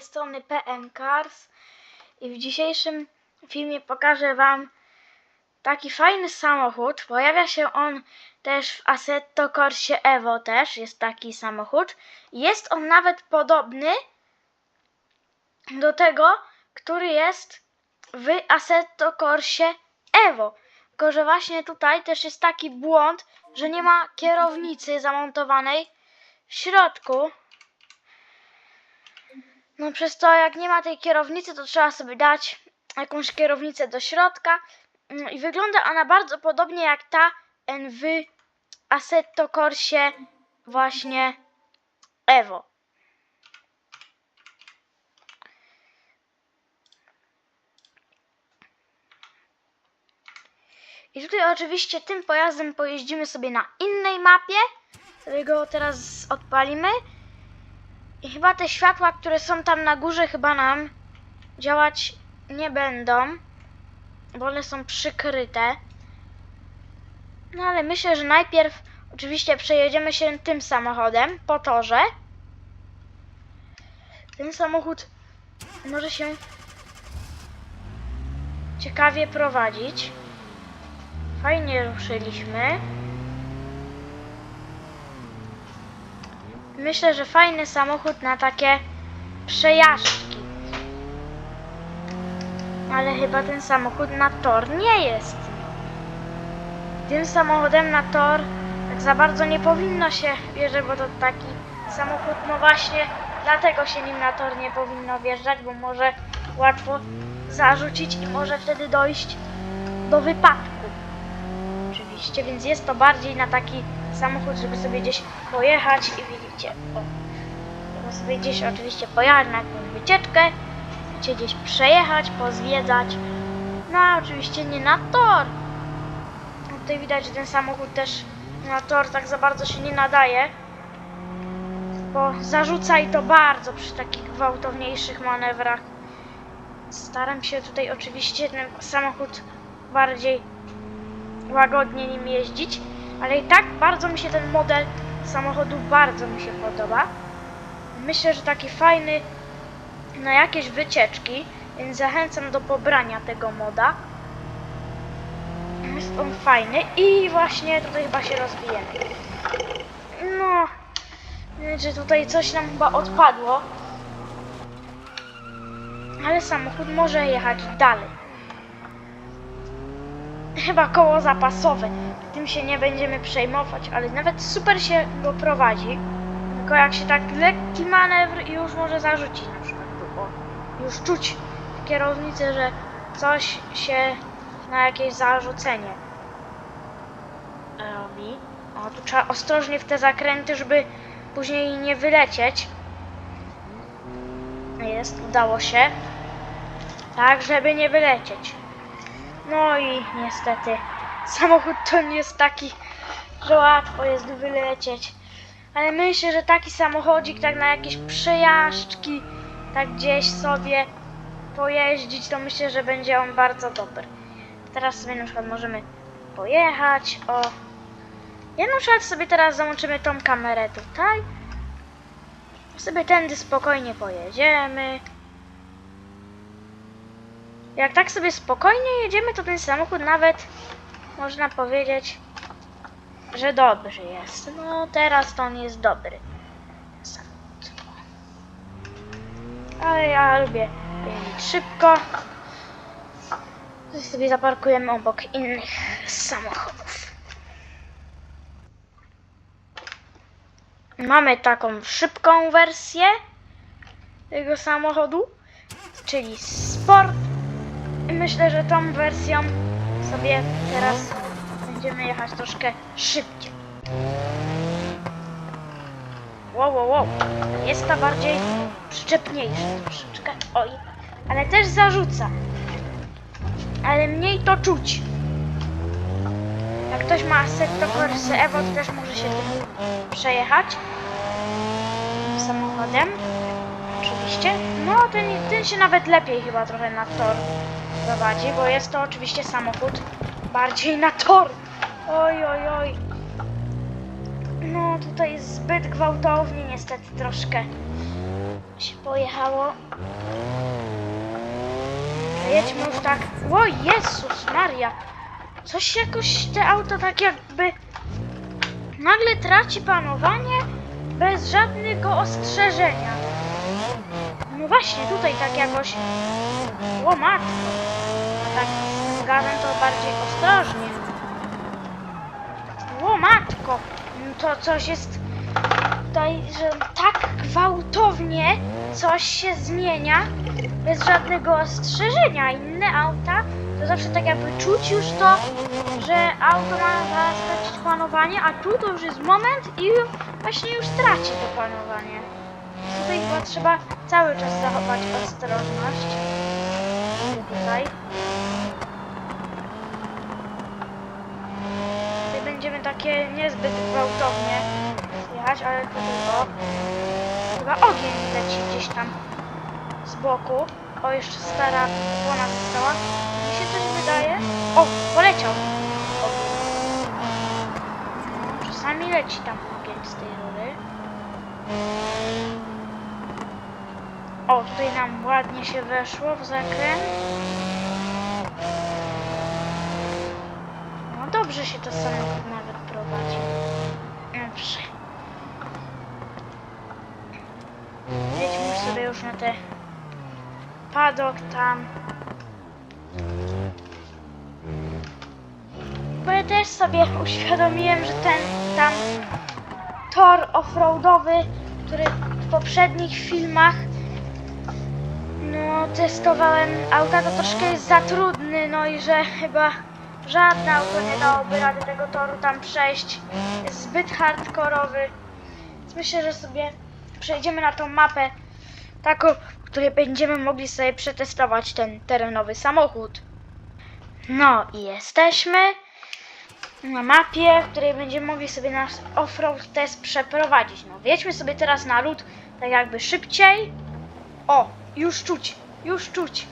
tej strony PM Cars i w dzisiejszym filmie pokażę Wam taki fajny samochód. Pojawia się on też w Assetto Corsie Evo też jest taki samochód. Jest on nawet podobny do tego, który jest w Assetto Corsie Evo. Tylko, że właśnie tutaj też jest taki błąd, że nie ma kierownicy zamontowanej w środku. No przez to jak nie ma tej kierownicy, to trzeba sobie dać jakąś kierownicę do środka. No I wygląda ona bardzo podobnie jak ta NW Assetto Corsie właśnie Evo. I tutaj oczywiście tym pojazdem pojeździmy sobie na innej mapie. Sobie go teraz odpalimy. I chyba te światła, które są tam na górze, chyba nam działać nie będą, bo one są przykryte. No ale myślę, że najpierw oczywiście przejedziemy się tym samochodem po torze. Ten samochód może się ciekawie prowadzić. Fajnie ruszyliśmy. Myślę, że fajny samochód na takie przejażdżki. Ale chyba ten samochód na tor nie jest. Tym samochodem na tor tak za bardzo nie powinno się wjeżdżać, bo to taki samochód, no właśnie dlatego się nim na tor nie powinno wjeżdżać, bo może łatwo zarzucić i może wtedy dojść do wypadku. Oczywiście, więc jest to bardziej na taki samochód, żeby sobie gdzieś pojechać i widzicie, o, sobie gdzieś oczywiście pojechać na jakąś wycieczkę, chcecie gdzieś przejechać, pozwiedzać, no a oczywiście nie na tor. Tutaj widać, że ten samochód też na tor tak za bardzo się nie nadaje, bo zarzuca i to bardzo przy takich gwałtowniejszych manewrach. Staram się tutaj oczywiście ten samochód bardziej łagodnie nim jeździć, ale i tak bardzo mi się ten model samochodu bardzo mi się podoba. Myślę, że taki fajny na jakieś wycieczki, więc zachęcam do pobrania tego moda. Jest on fajny i właśnie tutaj chyba się rozbijemy. No, że tutaj coś nam chyba odpadło. Ale samochód może jechać dalej. Chyba koło zapasowe. Tym się nie będziemy przejmować, ale nawet super się go prowadzi. Tylko jak się tak lekki manewr i już może zarzucić na przykład. Bo już czuć w kierownicy, że coś się na jakieś zarzucenie robi. O, tu trzeba ostrożnie w te zakręty, żeby później nie wylecieć. Jest, udało się. Tak, żeby nie wylecieć. No i niestety samochód to nie jest taki, że łatwo jest wylecieć. Ale myślę, że taki samochodzik tak na jakieś przejażdżki, tak gdzieś sobie pojeździć, to myślę, że będzie on bardzo dobry. Teraz sobie na przykład możemy pojechać, o. Ja na przykład sobie teraz załączymy tą kamerę tutaj. Sobie tędy spokojnie pojedziemy. Jak tak sobie spokojnie jedziemy, to ten samochód nawet można powiedzieć, że dobry jest. No teraz to on jest dobry. Ale ja lubię jeździć szybko. To sobie zaparkujemy obok innych samochodów. Mamy taką szybką wersję tego samochodu, czyli Sport. Myślę, że tą wersją sobie teraz będziemy jechać troszkę szybciej. Wow, wow, wow. Jest ta bardziej przyczepniejsza troszeczkę. Oj, ale też zarzuca. Ale mniej to czuć. Jak ktoś ma Assetto Corsa Evo, też może się tym przejechać. Samochodem. Oczywiście. No, ten, ten się nawet lepiej chyba trochę na tor prowadzi, bo jest to oczywiście samochód bardziej na tor. Oj, oj, oj. No, tutaj jest zbyt gwałtownie niestety troszkę. się pojechało. Jedźmy już tak. O Jezus Maria! Coś jakoś te auto tak jakby nagle traci panowanie bez żadnego ostrzeżenia. No właśnie, tutaj tak jakoś... O matko! Gazem to bardziej ostrożnie. O matko! To coś jest tutaj, że tak gwałtownie coś się zmienia bez żadnego ostrzeżenia. Inne auta to zawsze tak jakby czuć już to, że auto ma stracić panowanie, a tu to już jest moment i właśnie już traci to panowanie. Tutaj chyba trzeba cały czas zachować ostrożność. Tutaj. Tutaj będziemy takie niezbyt gwałtownie jechać, ale to tylko. Chyba ogień leci gdzieś tam z boku. O, jeszcze stara opona została. Mi się coś wydaje. O, poleciał. Czasami leci tam ogień z tej rury. O, tutaj nam ładnie się weszło w zakręt. No dobrze się to samochód nawet prowadzi. Dobrze. Jedźmy sobie już na te padok tam. Bo ja też sobie uświadomiłem, że ten tam tor offroadowy, który w poprzednich filmach no testowałem auta, to troszkę jest za trudny, no i że chyba żadne auto nie dałoby rady tego toru tam przejść. Jest zbyt hardkorowy. Więc myślę, że sobie przejdziemy na tą mapę taką, w której będziemy mogli sobie przetestować ten terenowy samochód. No i jesteśmy na mapie, w której będziemy mogli sobie nasz off-road test przeprowadzić. No wjedźmy sobie teraz na lód tak jakby szybciej. O, już czuć, już czuć.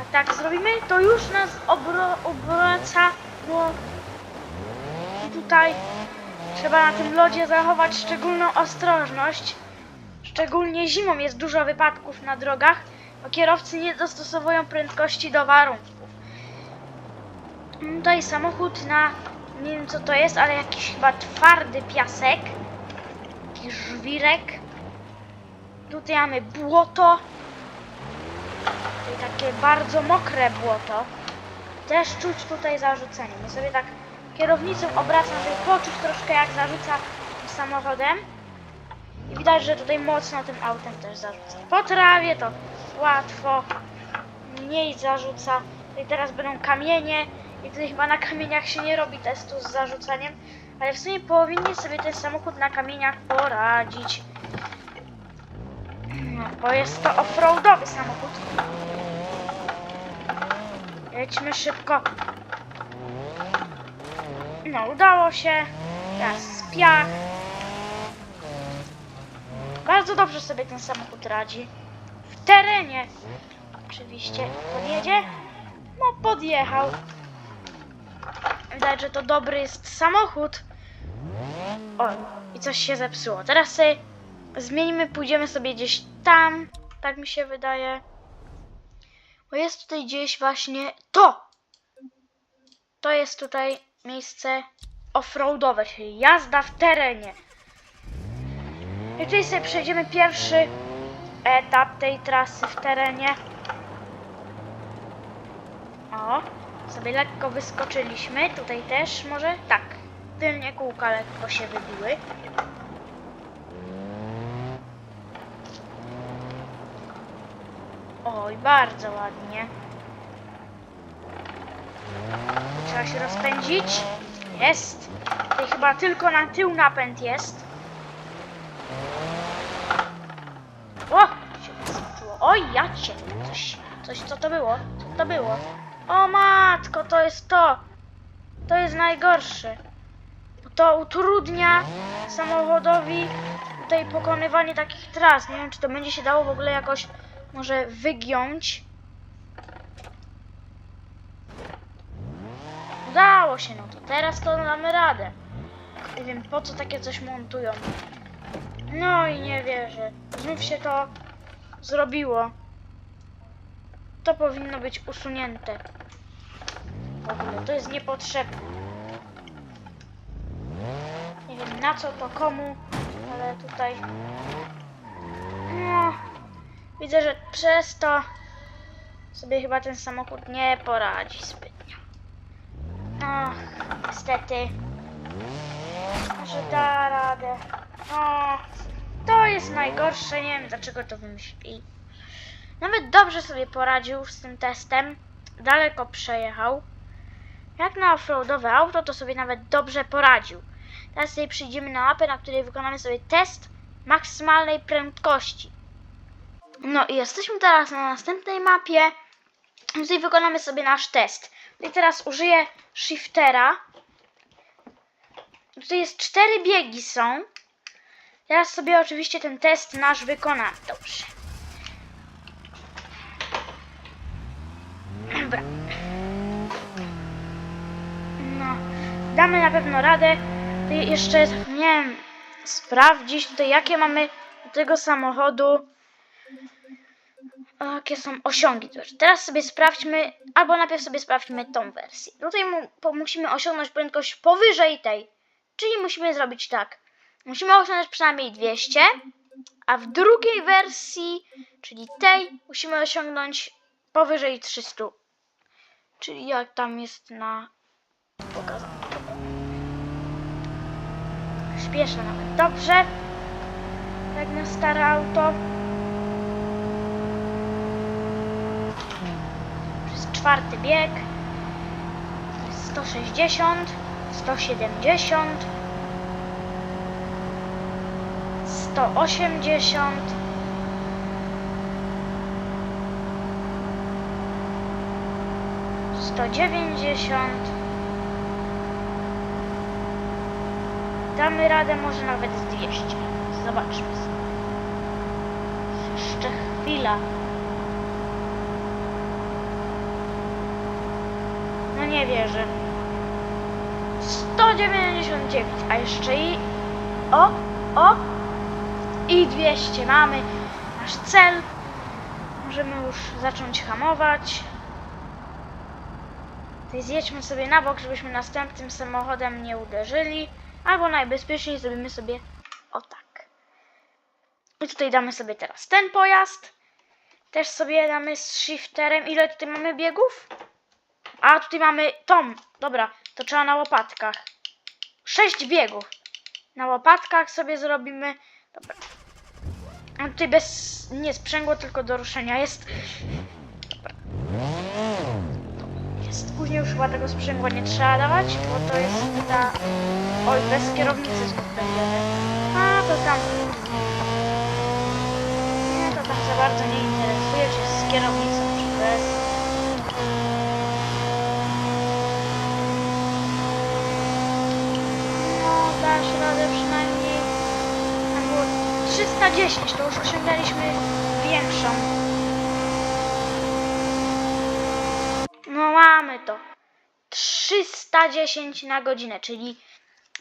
A tak zrobimy, to już nas obro, obraca, bo tutaj trzeba na tym lodzie zachować szczególną ostrożność. Szczególnie zimą jest dużo wypadków na drogach, bo kierowcy nie dostosowują prędkości do warunków. Tutaj samochód na, nie wiem co to jest, ale jakiś chyba twardy piasek. Jakiś żwirek. Tutaj mamy błoto. Takie bardzo mokre błoto. Też czuć tutaj zarzucenie. My sobie tak kierownicą obracam, żeby poczuć troszkę jak zarzuca samochodem. I widać, że tutaj mocno tym autem też zarzuca. Po trawie to łatwo, mniej zarzuca. Tutaj teraz będą kamienie i tutaj chyba na kamieniach się nie robi testu z zarzucaniem, ale w sumie powinien sobie ten samochód na kamieniach poradzić. No, bo jest to offroadowy samochód. Jedźmy szybko. No, udało się. Teraz piach. Bardzo dobrze sobie ten samochód radzi. W terenie. Oczywiście. Podjedzie? No, podjechał. Widać, że to dobry jest samochód. O, i coś się zepsuło. Teraz sobie zmienimy, pójdziemy sobie gdzieś tam. Tak mi się wydaje. Bo jest tutaj gdzieś właśnie to. To jest tutaj miejsce offroadowe, czyli jazda w terenie. I tutaj sobie przejdziemy pierwszy etap tej trasy w terenie. O, sobie lekko wyskoczyliśmy. Tutaj też może? Tak. Tylnie kółka lekko się wybiły. Oj, bardzo ładnie. Trzeba się rozpędzić. Jest. Tutaj chyba tylko na tył napęd jest. O! Się wyskoczyło. Oj, ja cię. Coś, coś, co to było? Co to było? O matko, to jest to. To jest najgorsze. To utrudnia samochodowi tutaj pokonywanie takich tras. Nie wiem, czy to będzie się dało w ogóle jakoś może wygiąć. Udało się, no to teraz to damy radę. Nie wiem, po co takie coś montują. No i nie wierzę. Znów się to zrobiło. To powinno być usunięte. W ogóle to jest niepotrzebne. Nie wiem na co to komu, ale tutaj. No, widzę, że przez to sobie chyba ten samochód nie poradzi zbytnio. No, niestety. Może da radę. No, to jest najgorsze. Nie wiem dlaczego to wymyślili. Nawet dobrze sobie poradził z tym testem. Daleko przejechał. Jak na offroadowe auto, to sobie nawet dobrze poradził. Teraz sobie przyjdziemy na mapę, na której wykonamy sobie test maksymalnej prędkości. No i jesteśmy teraz na następnej mapie. Tutaj wykonamy sobie nasz test. Tutaj teraz użyję shiftera. Tutaj jest cztery biegi są. Teraz sobie oczywiście ten test nasz wykonamy. Dobrze. Dobra. No, damy na pewno radę. Tutaj jeszcze zapomniałem sprawdzić tutaj jakie mamy do tego samochodu jakie są osiągi. Teraz sobie sprawdźmy, albo najpierw sobie sprawdźmy tą wersję. Tutaj mu, musimy osiągnąć prędkość powyżej tej, czyli musimy zrobić tak. Musimy osiągnąć przynajmniej 200, a w drugiej wersji, czyli tej, musimy osiągnąć powyżej 300. Czyli jak tam jest na pokazane. Śpieszę nawet dobrze. Jak na stare auto. Przez czwarty bieg. To jest 160, 170, 180. Sto dziewięćdziesiąt. Damy radę może nawet z 200. Zobaczmy. Jeszcze chwila. Nie wierzę. 199, a jeszcze i... O, o! I 200 mamy nasz cel. Możemy już zacząć hamować. Zjedźmy sobie na bok, żebyśmy następnym samochodem nie uderzyli. Albo najbezpieczniej zrobimy sobie o tak. I tutaj damy sobie teraz ten pojazd. Też sobie damy z shifterem. Ile tutaj mamy biegów? A tutaj mamy tą. Dobra, to trzeba na łopatkach. Sześć biegów. Na łopatkach sobie zrobimy. Dobra. A tutaj bez. Nie sprzęgło, tylko do ruszenia jest. Dobra. Jest. Później już chyba tego sprzęgła nie trzeba dawać, bo to jest ta. Oj, bez kierownicy znów będziemy. A, to tam. Nie, to tam za bardzo nie interesuje, czy jest z kierownicą, 310, to już osiągnęliśmy większą. No mamy to. 310 na godzinę, czyli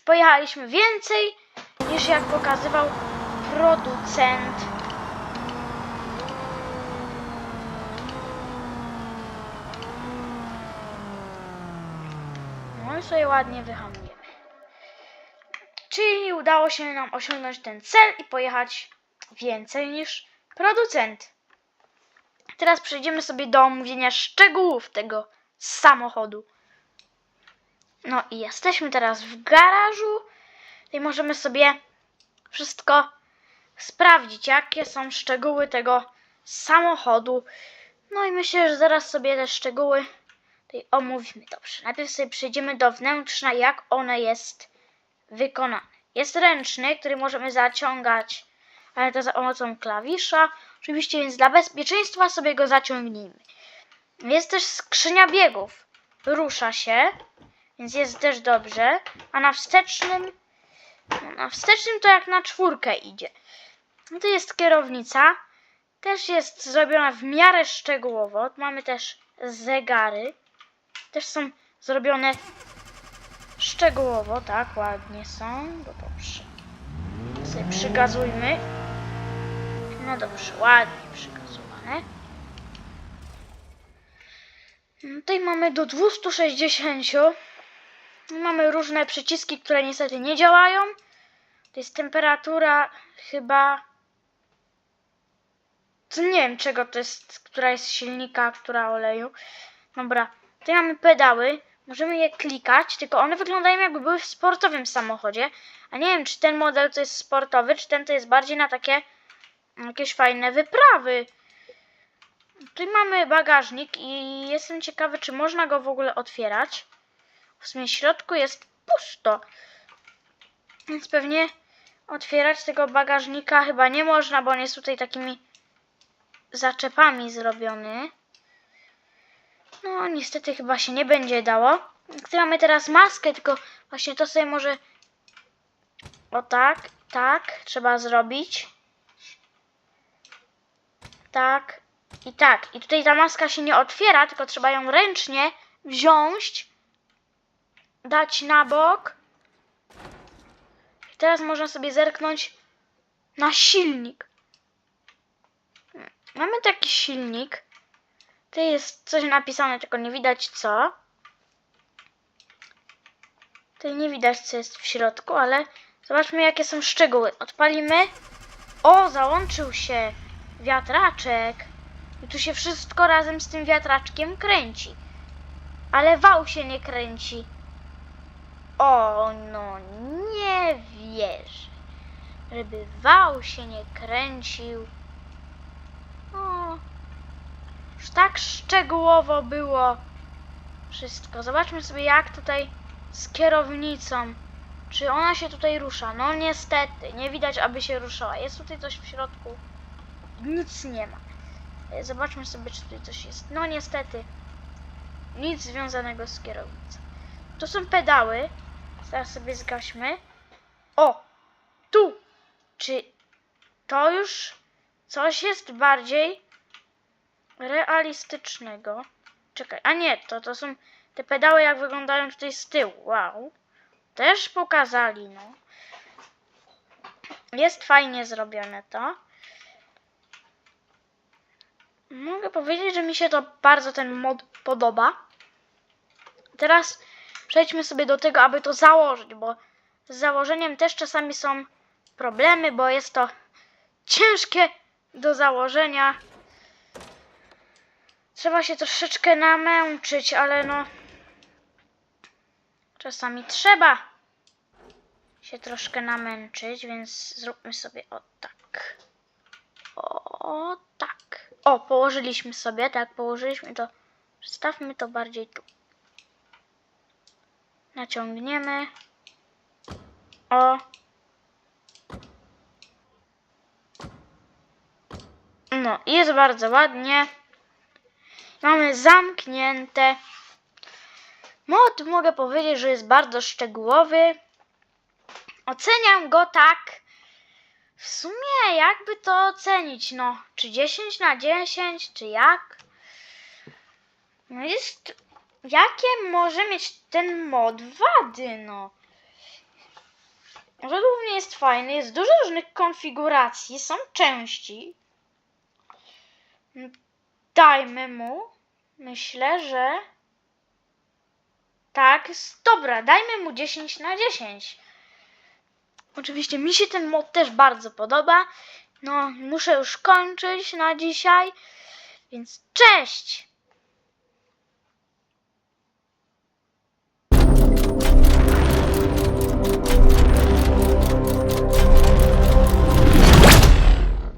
pojechaliśmy więcej niż jak pokazywał producent. No i sobie ładnie wyhamujemy. Czyli udało się nam osiągnąć ten cel i pojechać więcej niż producent. Teraz przejdziemy sobie do omówienia szczegółów tego samochodu. No i jesteśmy teraz w garażu. I możemy sobie wszystko sprawdzić, jakie są szczegóły tego samochodu. No i myślę, że zaraz sobie te szczegóły tutaj omówimy. Dobrze, najpierw sobie przejdziemy do wnętrza, jak one jest wykonane. Jest ręczny, który możemy zaciągać, ale to za pomocą klawisza. Oczywiście, więc dla bezpieczeństwa sobie go zaciągnijmy. Jest też skrzynia biegów. Rusza się, więc jest też dobrze. A na wstecznym, na wstecznym to jak na czwórkę idzie. No to jest kierownica. Też jest zrobiona w miarę szczegółowo. Mamy też zegary. Też są zrobione szczegółowo, tak, ładnie są. Dobrze. Sobie przygazujmy. No dobrze, ładnie przygazowane. Mm, tutaj mamy do 260. Mamy różne przyciski, które niestety nie działają. To jest temperatura chyba... To nie wiem czego to jest, która jest silnika, która oleju. Dobra, tutaj mamy pedały. Możemy je klikać, tylko one wyglądają jakby były w sportowym samochodzie. A nie wiem, czy ten model to jest sportowy, czy ten to jest bardziej na takie jakieś fajne wyprawy. Tutaj mamy bagażnik i jestem ciekawy, czy można go w ogóle otwierać. W sumie w środku jest pusto. Więc pewnie otwierać tego bagażnika chyba nie można, bo on jest tutaj takimi zaczepami zrobiony. No, niestety chyba się nie będzie dało. Tutaj mamy teraz maskę, tylko właśnie to sobie może o tak, tak trzeba zrobić. Tak i tak. I tutaj ta maska się nie otwiera, tylko trzeba ją ręcznie wziąć, dać na bok. I teraz można sobie zerknąć na silnik. Mamy taki silnik. Tu jest coś napisane, tylko nie widać co. Tutaj nie widać co jest w środku, ale zobaczmy jakie są szczegóły. Odpalimy. O, załączył się wiatraczek. I tu się wszystko razem z tym wiatraczkiem kręci. Ale wał się nie kręci. O, no nie wierzę. Żeby wał się nie kręcił. O, już tak szczegółowo było wszystko. Zobaczmy sobie jak tutaj z kierownicą. Czy ona się tutaj rusza? No niestety, nie widać aby się ruszała. Jest tutaj coś w środku. Nic nie ma. E, Zobaczmy sobie, czy tutaj coś jest. No niestety, nic związanego z kierownicą. To są pedały. Teraz sobie zgaśmy. O! Tu! Czy to już coś jest bardziej realistycznego? Czekaj, a nie, to, to są te pedały, jak wyglądają tutaj z tyłu. Wow. Też pokazali, no. Jest fajnie zrobione to. Mogę powiedzieć, że mi się to bardzo ten mod podoba. Teraz przejdźmy sobie do tego, aby to założyć, bo z założeniem też czasami są problemy, bo jest to ciężkie do założenia. Trzeba się troszeczkę namęczyć, ale no czasami trzeba się troszkę namęczyć, więc zróbmy sobie o tak. O tak. O, położyliśmy sobie, tak, położyliśmy to. Przestawmy to bardziej tu. Naciągniemy. O. No, jest bardzo ładnie. Mamy zamknięte. Mod mogę powiedzieć, że jest bardzo szczegółowy. Oceniam go tak. W sumie, jakby to ocenić, no, czy 10 na 10, czy jak? No jest, jakie może mieć ten mod wady, no? Według mnie jest fajny, jest dużo różnych konfiguracji, są części. Dajmy mu, myślę, że tak, dobra, dajmy mu 10 na 10. Oczywiście mi się ten mod też bardzo podoba. No, muszę już kończyć na dzisiaj. Więc cześć!